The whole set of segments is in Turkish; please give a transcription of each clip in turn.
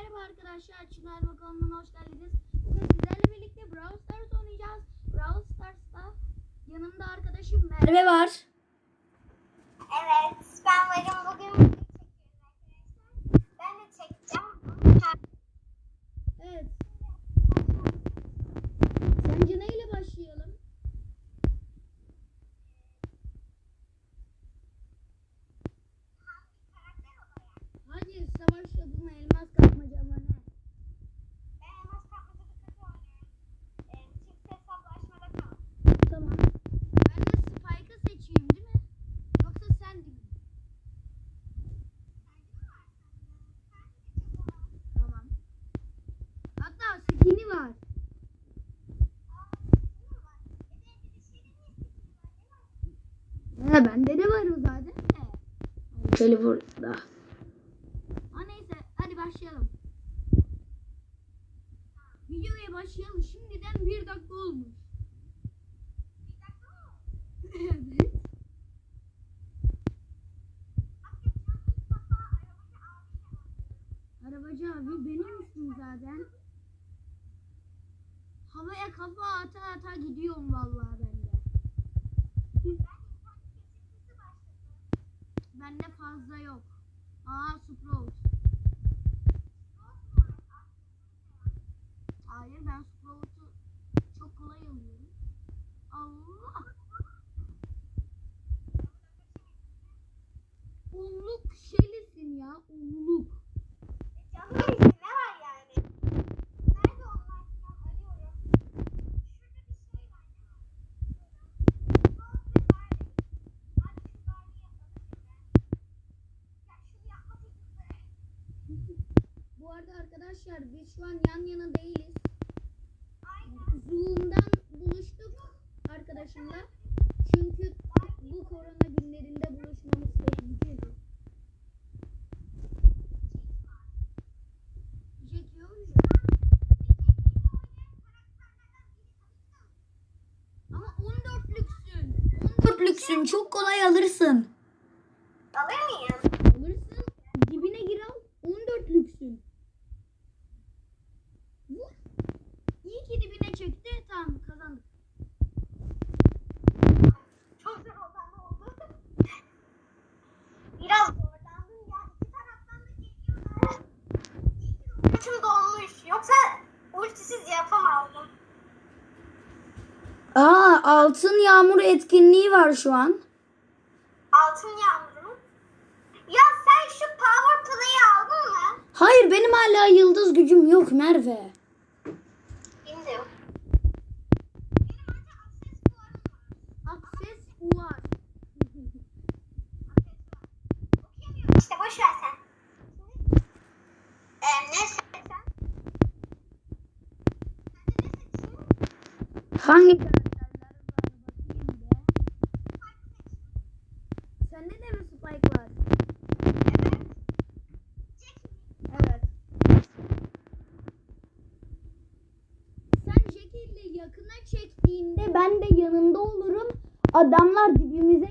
Merhaba arkadaşlar, Çınar Bakanlığı'na hoş geldiniz. Bugün sizlerle birlikte Brawl Stars oynayacağız. Brawl Stars'ta yanımda arkadaşım Merve var. Evet, ben varım bugün video çekiyoruz arkadaşlar. Ben de çekeceğim. Evet. Sence neyle başlayalım? Hadi savaş topuna elmas kapmaca mı ne? Ben elmas kapmaca kötü oynuyorum. Ee, çift hesaplaşmada kaldım. Tamam. Ben de Spike'ı seçeyim değil mi? Yoksa sen değil mi? Tamam. Hatta skin'i var. He bende de var o zaten de. Şöyle burada. Ha neyse hadi başlayalım. Videoya başlayalım. Şimdiden bir dakika olmuş. evet. Arabacı abi benim ismim zaten. Havaya kafa ata ata gidiyorum vallahi ben de. Bende fazla yok. Aa Sprout. Hayır ben Sprout'u çok kolay alıyorum. Allah. Unluk şeylisin ya unluk. Canım ne var yani? Nerede onlar? Ben arıyorum. Şurada bir şey var. Ne var? Gold ve Barley. Hadi şu Barley'i yapalım şimdi. Ya şunu yapmak üzere. Bu arada arkadaşlar biz şu an yan yana değiliz. Zoom'dan buluştuk arkadaşımla. Çünkü bu korona günlerinde buluşmamız oynuyor. Ama 14'lüksün. 14'lüksün. Çok kolay alırsın. Alır mıyım? Alırsın. Dibine gir al. 14'lüksün. Vur. İyi ki dibine çekti. Tamam kazandık. Çok zor oldu ama oldu. Biraz zorlandım ya. İki taraftan da geliyorlar. İyi ki de ultim dolmuş. Yoksa ultisiz yapamazdım. Aa altın yağmur etkinliği var şu an. Altın yağmuru mu? Ya sen şu power play'i aldın mı? Hayır benim hala yıldız gücüm yok Merve. Bilmiyorum. Akses var. İşte boş ver sen. Ee, ne sen? Hangi karakterler var bakayım be. Sende de mi Spike var? Evet. Evet. Sen Jackie ile yakına çektiğinde ben de yanında olurum. Adamlar dibimize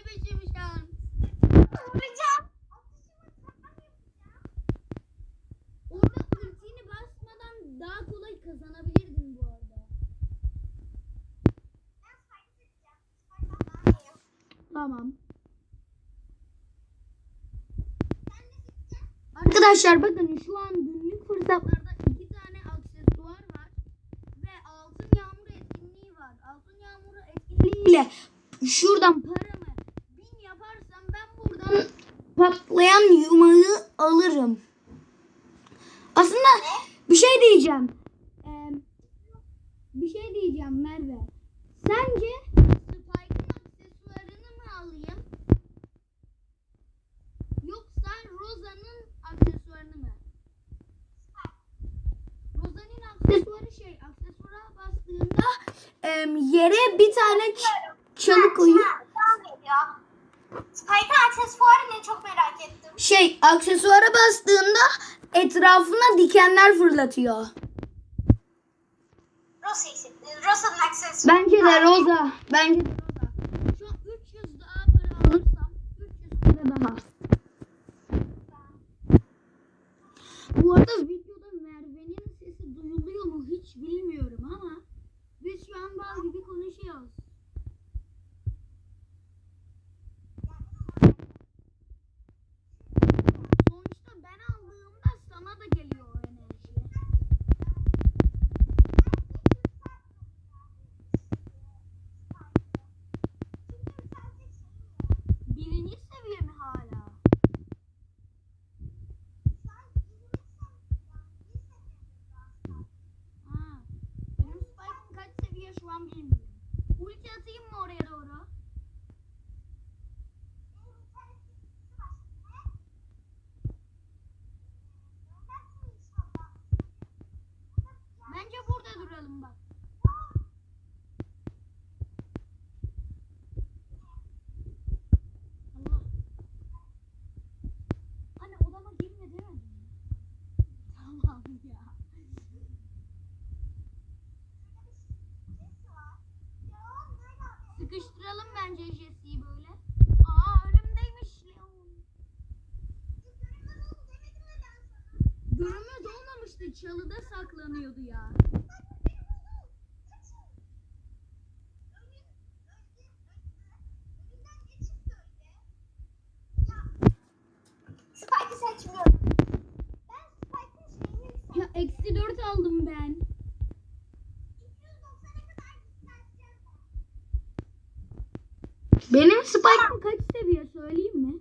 Şans? Vuracağım. Orada ultini basmadan daha kolay kazanabilirdin bu arada. Tamam. Arkadaşlar bakın şu an günlük fırsatlarda iki tane aksesuar var ve altın yağmur etkinliği yağmuru etkisiyle şuradan paramı patlayan yumağı alırım. Aslında bir şey diyeceğim. Ee, bir şey diyeceğim Merve. Sence Spike'ın aksesuarını mı alayım? Yoksa Rosa'nın aksesuarını mı? Rosa'nın aksesuarı şey, aksesuara bastığında em, yere bir tane çalı koyuyor. Spike'ın aksesuarı ne çok merak ettim. Şey, aksesuara bastığında etrafına dikenler fırlatıyor. Rosa için. Rosa'nın aksesuarı. Bence de Rosa. Bence de Rosa. Şu an 300 daha para alırsam 300 para daha. Bu arada videoda Merve'nin sesi duyuluyor mu hiç bilmiyorum ama biz şu an bal gibi konuşuyoruz. Sonuçta ben aldığımda sana da geliyor o enerji. Birinci seviye mi hala? Ha. Benim Spike'ım kaç seviye şu an bilmiyorum. Ulti atayım mı oraya doğru? Bence burada duralım bak. Allah. Anne odama girme demedim mi? Tamam ya. Sıkıştıralım bence Jesse'yi böyle. Aa önümdeymiş Leon. Olmamıştı. Çalıda saklanıyordu ya. Spike'ı seçmiyorum. Ben Spike'ın şeyini Ya eksi dört aldım ben. 290'a kadar yükselteceğim Benim Spike'ım kaç seviye söyleyeyim mi?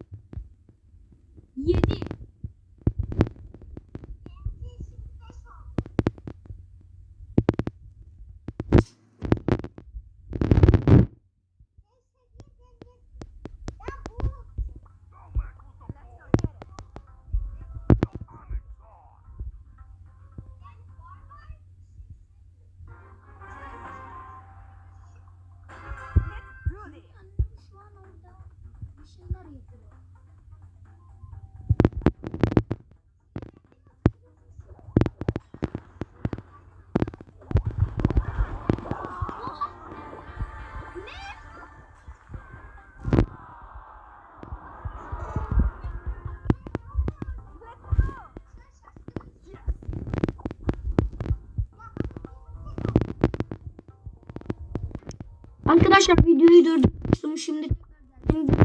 Arkadaşlar videoyu durdurmuştum. Şimdi.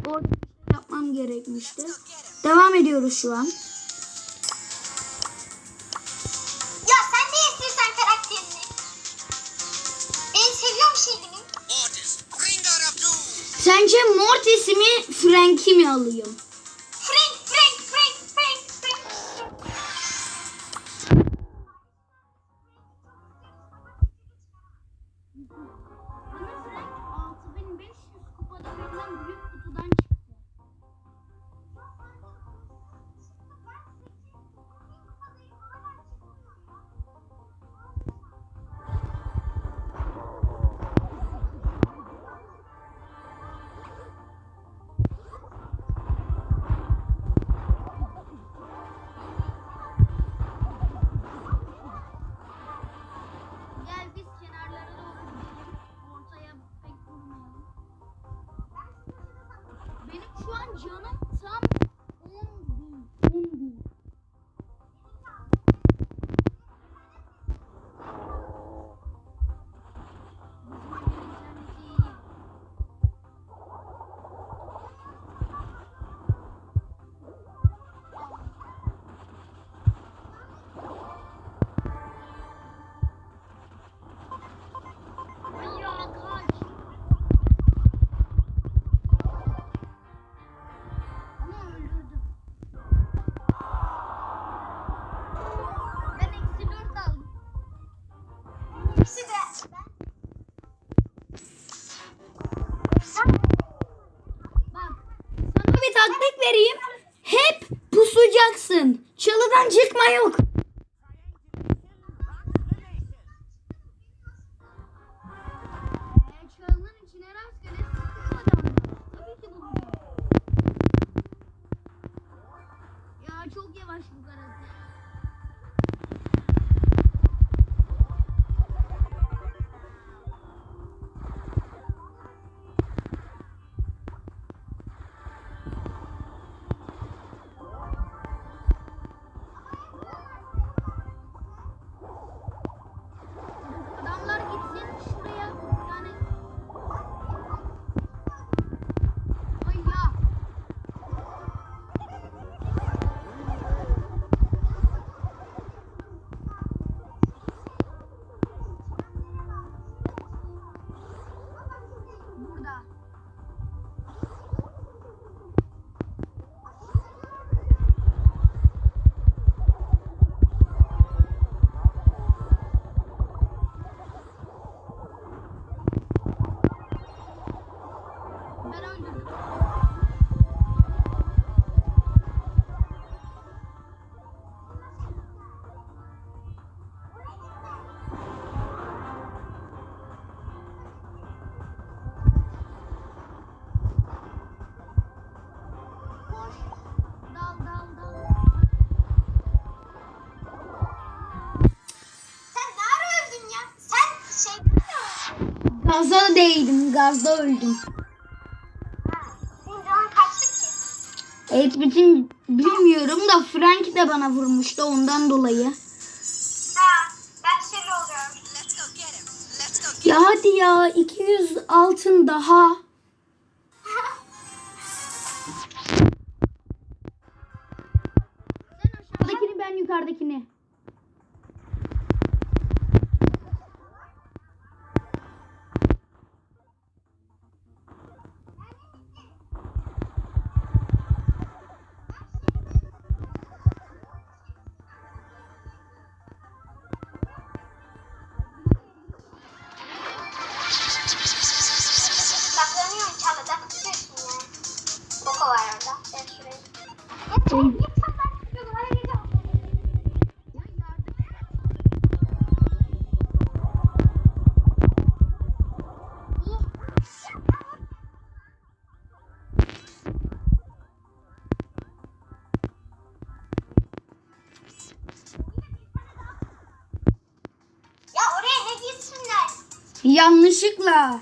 Orada yapmam gerekmişti. Devam ediyoruz şu an. Ya sen ne istiyorsan karakterini. Ben seviyorum şeyini. Mortis, bring her up too. Sence Mortis mi Frank'i mi alayım? teria Öyleydim gazda öldüm. Evet bütün bilmiyorum da Frank de bana vurmuştu ondan dolayı. Ha, ben şey oluyorum. Ya hadi ya 200 altın daha. Yanlışlıkla.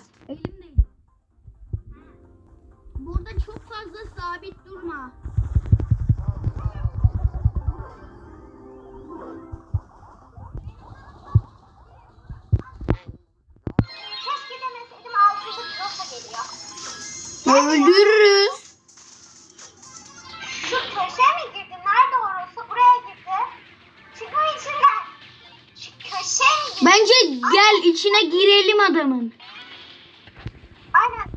zaman. Aynen.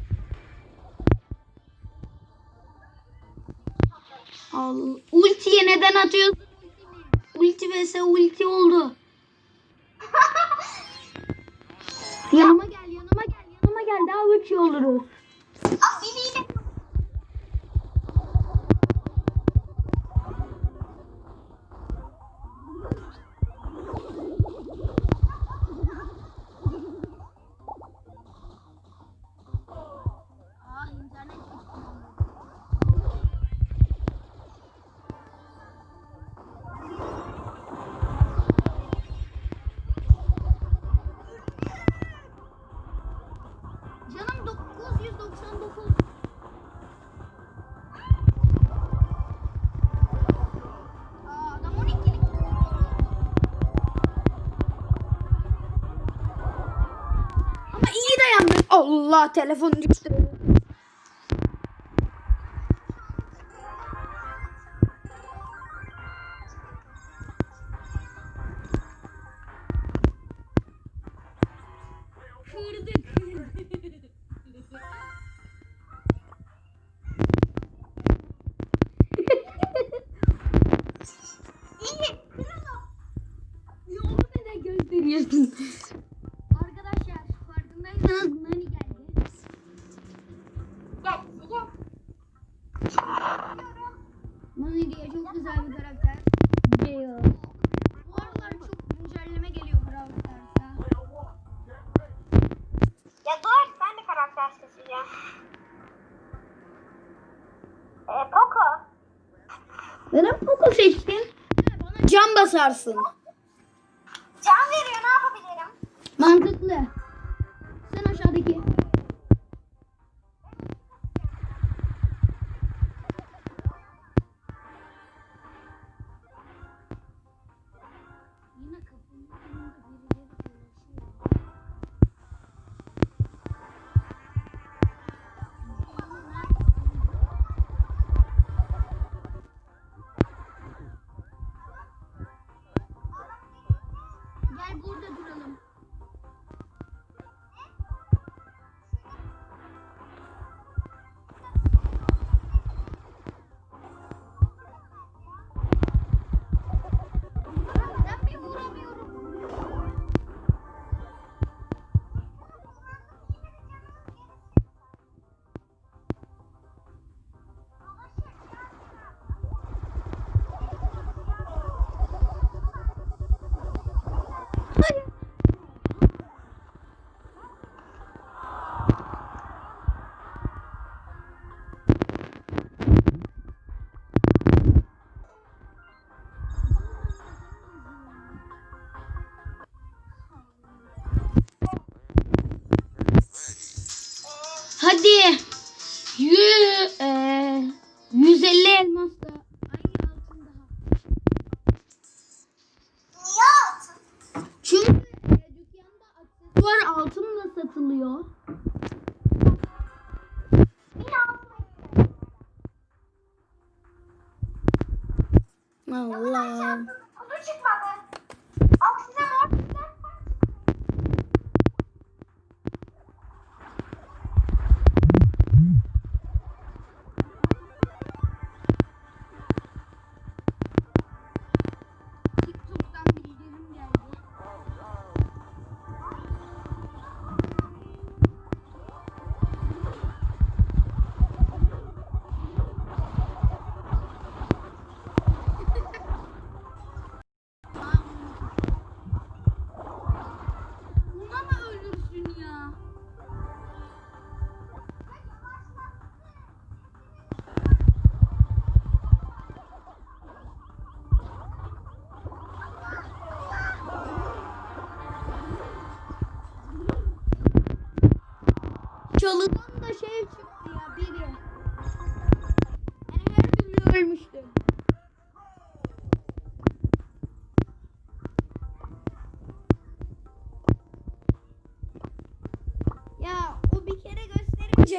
Ultiye neden atıyorsun? Ulti vs ulti oldu. yanıma gel, yanıma gel, yanıma gel. Daha güçlü oluruz. Allah telefon düştü. gösteriyorsun. yaparsın.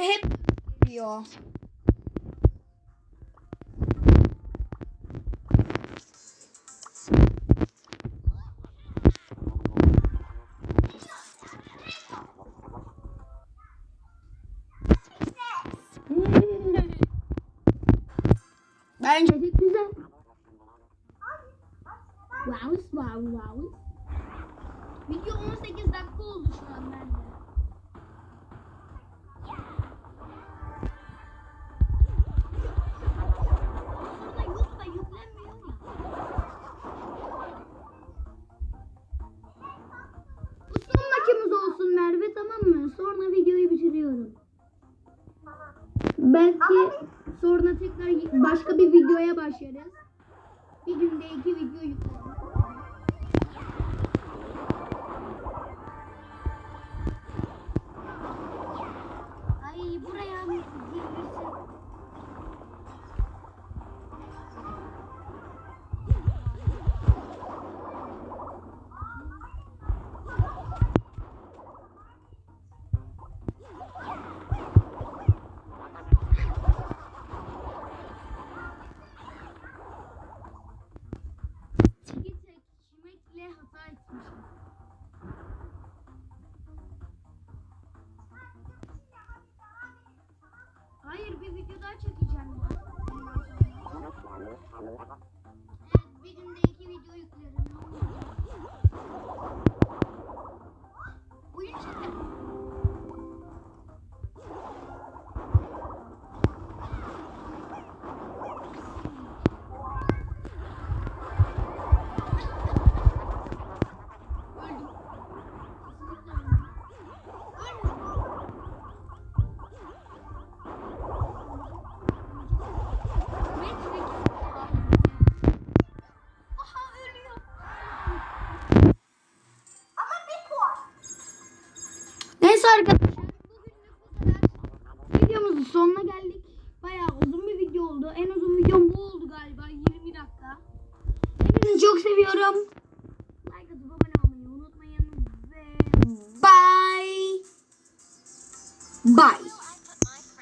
hep duruyor.